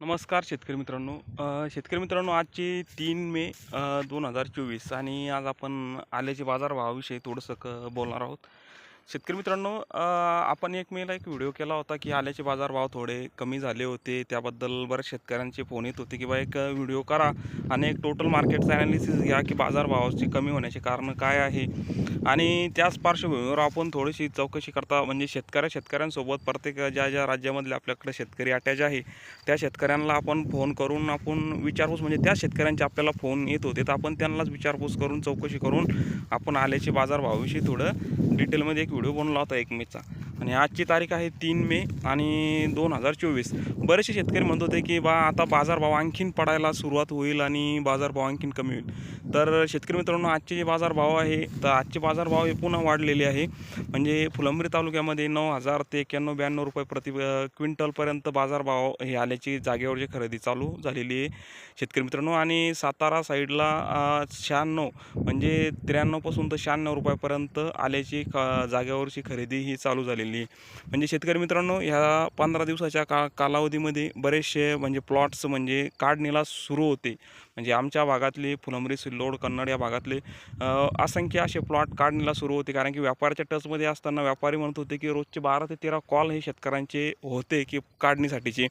नमस्कार शेतकरी मित्रांनो. शेतकरी मित्रांनो आजची तीन मे दोन हजार चोवीस आणि आज आपण आल्याचे बाजारभावाविषयी थोडंसं क बोलणार आहोत. शेतकरी मित्रांनो आपण एक मेला एक व्हिडिओ केला होता की आल्याचे बाजारभाव थोडे कमी झाले होते. त्याबद्दल बऱ्याच शेतकऱ्यांचे फोन येत होते की बा एक व्हिडिओ करा आणि एक टोटल मार्केटचा ॲनालिसिस घ्या की बाजारभावाची कमी होण्याचे कारण काय आहे. आणि त्याच पार्श्वभूमीवर आपण थोडीशी चौकशी करता म्हणजे शेतकऱ्या शेतकऱ्यांसोबत प्रत्येक ज्या ज्या राज्यामधले आपल्याकडे शेतकरी अटॅच आहे त्या शेतकऱ्यांना आपण फोन करून आपण विचारपूस म्हणजे त्या शेतकऱ्यांचे आपल्याला फोन येत होते. तर आपण त्यांनाच विचारपूस करून चौकशी करून आपण आल्याचे बाजारभावाविषयी थोडं डिटेलमध्ये एक व्हिडिओ बनवला होता एक मेचा आणि आजची तारीख आहे तीन मे आणि दोन हजार चोवीस. बरेचसे शेतकरी म्हणत होते की बा आता बाजारभाव आणखीन पडायला सुरुवात होईल आणि बाजारभाव आणखीन कमी होईल. तर शेतकरी मित्रांनो आजचे जे बाजारभाव आहे तर आजचे बाजारभाव हे पुन्हा वाढलेले आहे. म्हणजे फुलंब्री तालुक्यामध्ये नऊ हजार ते एक्क्याण्णव ब्याण्णव रुपये प्रति क्विंटलपर्यंत बाजारभाव हे आल्याची जागेवरची खरेदी चालू झालेली आहे. शेतकरी मित्रांनो आणि सातारा साईडला शहाण्णव म्हणजे त्र्याण्णवपासून तर शहाण्णव रुपयापर्यंत आल्याची क जागेवरची खरेदी ही चालू झालेली आहे. म्हणजे शेतकरी मित्रांनो ह्या पंधरा दिवसाच्या का कालावधीमध्ये बरेचसे म्हणजे प्लॉट्स म्हणजे काढणीला सुरू होते. म्हणजे आमच्या भागातले फुलंबरी सिल्लोड कन्नड या भागातले असंख्य असे प्लॉट काढण्याला सुरू होते. कारण की व्यापाराच्या टचमध्ये असताना व्यापारी म्हणत होते की रोजचे बारा ते तेरा कॉल हे शेतकऱ्यांचे होते की काढणीसाठीचे.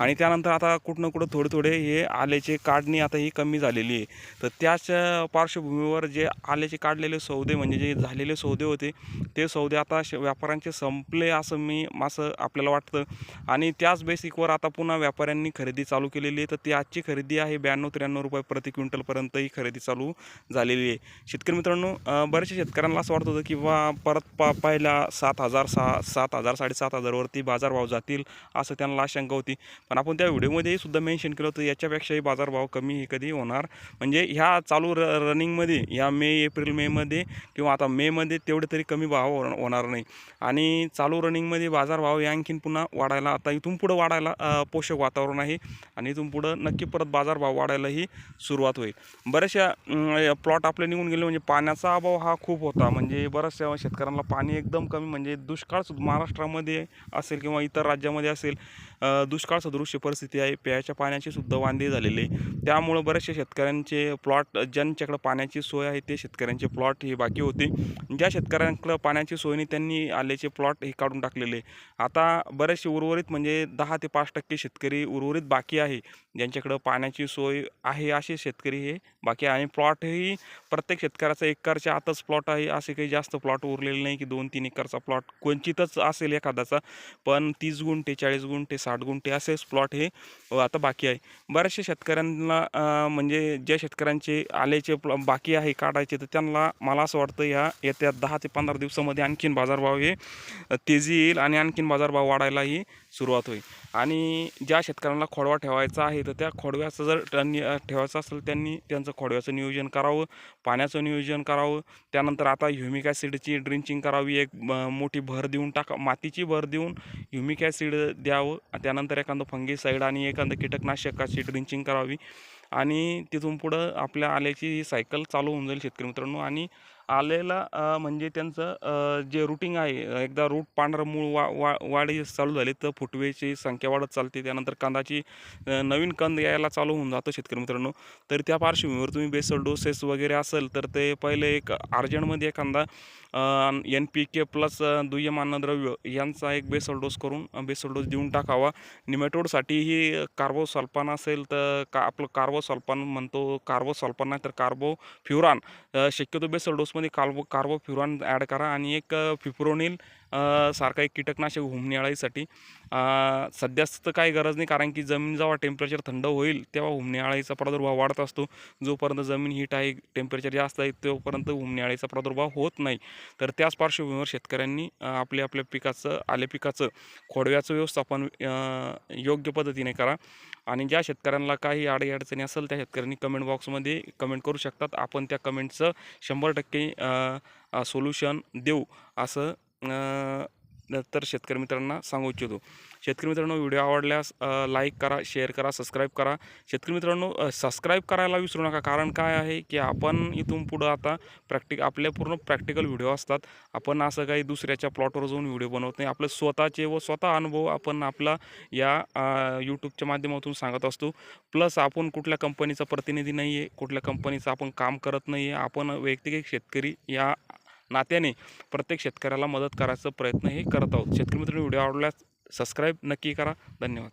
आणि त्यानंतर आता कुठं ना कुठं थोडे थोडे हे आल्याचे काढणी आता ही कमी झालेली आहे. तर त्याच पार्श्वभूमीवर जे आल्याचे काढलेले सौदे म्हणजे जे झालेले सौदे होते ते सौदे आता श व्यापाऱ्यांचे संपले असं मी असं आपल्याला वाटतं. आणि त्याच बेसिकवर आता पुन्हा व्यापाऱ्यांनी खरेदी चालू केलेली आहे. तर ती आजची खरेदी आहे ब्याण्णव त्र्याण्णव रुपये प्रति क्विंटलपर्यंत ही खरेदी चालू झालेली आहे. शेतकरी मित्रांनो बऱ्याचशा शेतकऱ्यांना असं वाटत होतं की बा परत पा पहिल्या सात हजार सहा सात हजार साडेसात हजारवरती बाजारभाव जातील असं त्यांना आशंका होती. पण आपण त्या व्हिडिओमध्येही सुद्धा मेन्शन केलं होतं याच्यापेक्षाही बाजारभाव कमी हे कधी होणार? म्हणजे ह्या चालू र रनिंगमध्ये या मे एप्रिल मेमध्ये किंवा आता मेमध्ये तेवढे तरी कमी भाव होणार नाही. आणि चालू रनिंगमध्ये बाजारभाव हे आणखीन पुन्हा वाढायला आता इथून पुढं वाढायला पोषक वातावरण आहे. आणि इथून पुढं नक्की परत बाजारभाव वाढायलाही सुरुवात होईल. बऱ्याचशा प्लॉट आपले निघून गेले म्हणजे पाण्याचा अभाव हा खूप होता. म्हणजे बऱ्याचशा शेतकऱ्यांना पाणी एकदम कमी म्हणजे दुष्काळ सुद्धा महाराष्ट्रामध्ये असेल किंवा इतर राज्यामध्ये असेल दुष्काळ सदृश्य परिस्थिती आहे. प्यायच्या पाण्याची सुद्धा वांदे झालेले. आहे. त्यामुळं बऱ्याचशा शेतकऱ्यांचे प्लॉट ज्यांच्याकडं पाण्याची सोय आहे ते शेतकऱ्यांचे प्लॉट हे बाकी होते. ज्या शेतकऱ्यांकडं पाण्याची सोयने त्यांनी आल्याचे प्लॉट हे काढून टाकलेले. आता बरेचसे उर्वरित म्हणजे दहा ते पाच टक्के शेतकरी उर्वरित बाकी आहे. ज्यांच्याकडं पाण्याची सोय आहे असे शेतकरी हे. बाकी आहे आणि प्लॉटही प्रत्येक शेतकऱ्याचा एकरच्या आतच प्लॉट आहे. असे काही जास्त प्लॉट उरलेले नाही की दोन तीन एकरचा प्लॉट क्वचितच असेल एखाद्याचा. पण तीस गुंठे चाळीस गुंठे साठ गुंठे असेच प्लॉट हे आता बाकी आहे. बऱ्याचशा शेतकऱ्यांना म्हणजे ज्या शेतकऱ्यांचे आल्याचे प्ल बाकी आहे काढायचे तर त्यांना मला असं वाटतं ह्या येत्या दहा ते पंधरा दिवसामध्ये आणखीन बाजारभाव हे तेजी येईल आणि आणखीन बाजारभाव वाढायलाही सुरुवात होईल. आणि ज्या शेतकऱ्यांना खोडवा ठेवायचा आहे तर त्या खोडव्याचं जर त्यांनी ठेवायचं असेल त्यांनी त्यांचं खोडव्याचं नियोजन करावं पाण्याचं नियोजन करावं. त्यानंतर आता ह्युमिक ॲसिडची ड्रिंचिंग करावी एक मोठी भर देऊन टाका मातीची भर देऊन ह्युमिक ॲसिड द्यावं. त्यानंतर एखादं फंगीसाईड आणि एखादं कीटकनाशकाची ड्रिंचिंग करावी. आणि तिथून पुढं आपल्या आल्याची ही सायकल चालू होऊन जाईल शेतकरी मित्रांनो. आणि आलेला म्हणजे त्यांचं जे रुटिंग आहे एकदा रूट पांढरं मूळ वा वा वाढी चालू झाली तर फुटवेची संख्या वाढत चालते. त्यानंतर कांदाची नवीन कंद यायला चालू होऊन जातं शेतकरी मित्रांनो. तर त्या पार्श्वभूमीवर तुम्ही बेसल डोसेस वगैरे असेल तर ते पहिले एक अर्जंटमध्ये एखादा एन पी के प्लस दुय्यम अन्नद्रव्य यांचा एक बेसल डोस करून बेसल डोस देऊन टाकावा. निमेटोडसाठीही कार्बोसल्फान असेल तर का आपलं कार्बोसल्फान म्हणतो कार्बोसल्फान नाही तर कार्बो फ्युरान. शक्यतो बेसल डोसमध्ये कार्बो कार्बो फ्युरान ॲड करा आणि एक फिप्रोनिल सारखा एक कीटकनाशक हुमणी सध्याच तर काही गरज नाही कारण की जमीन जेव्हा टेम्परेचर थंड होईल तेव्हा हुमणी प्रादुर्भाव वाढत असतो. जोपर्यंत जमीन हीट आहे टेम्परेचर जास्त आहे तोपर्यंत हुमणी प्रादुर्भाव होत नाही. तर त्याच पार्श्वभूमीवर शेतकऱ्यांनी आपल्या आपल्या पिकाचं आले पिकाचं खोडव्याचं व्यवस्थापन योग्य पद्धतीने करा. आणि ज्या शेतकऱ्यांना काही अडीअडचणी असेल त्या शेतकऱ्यांनी कमेंट बॉक्समध्ये कमेंट करू शकतात. आपण त्या कमेंटचं शंभर टक्के सोल्युशन देऊ असं तर शेतकरी मित्रांना सांगू इच्छितो. शेतकरी मित्रांनो व्हिडिओ आवडल्यास लाईक करा शेअर करा सबस्क्राईब करा. शेतकरी मित्रांनो सबस्क्राईब करायला विसरू नका. कारण काय आहे की आपण इथून पुढं आता प्रॅक्टिक आपल्या पूर्ण प्रॅक्टिकल व्हिडिओ असतात. आपण असं काही दुसऱ्याच्या प्लॉटवर जाऊन व्हिडिओ बनवत नाही. आपले स्वतःचे व स्वतः अनुभव आपण आपला या यूट्यूबच्या माध्यमातून सांगत असतो. प्लस आपण कुठल्या कंपनीचा प्रतिनिधी नाही आहे कुठल्या कंपनीचं आपण काम करत नाही आहे आपण वैयक्तिक एक शेतकरी या नात्याने प्रत्येक शेतकऱ्याला मदत करायचा प्रयत्न हे करत आहोत. शेतकरी मित्रांनो व्हिडिओ आवडल्यास सबस्क्राईब नक्की करा. धन्यवाद.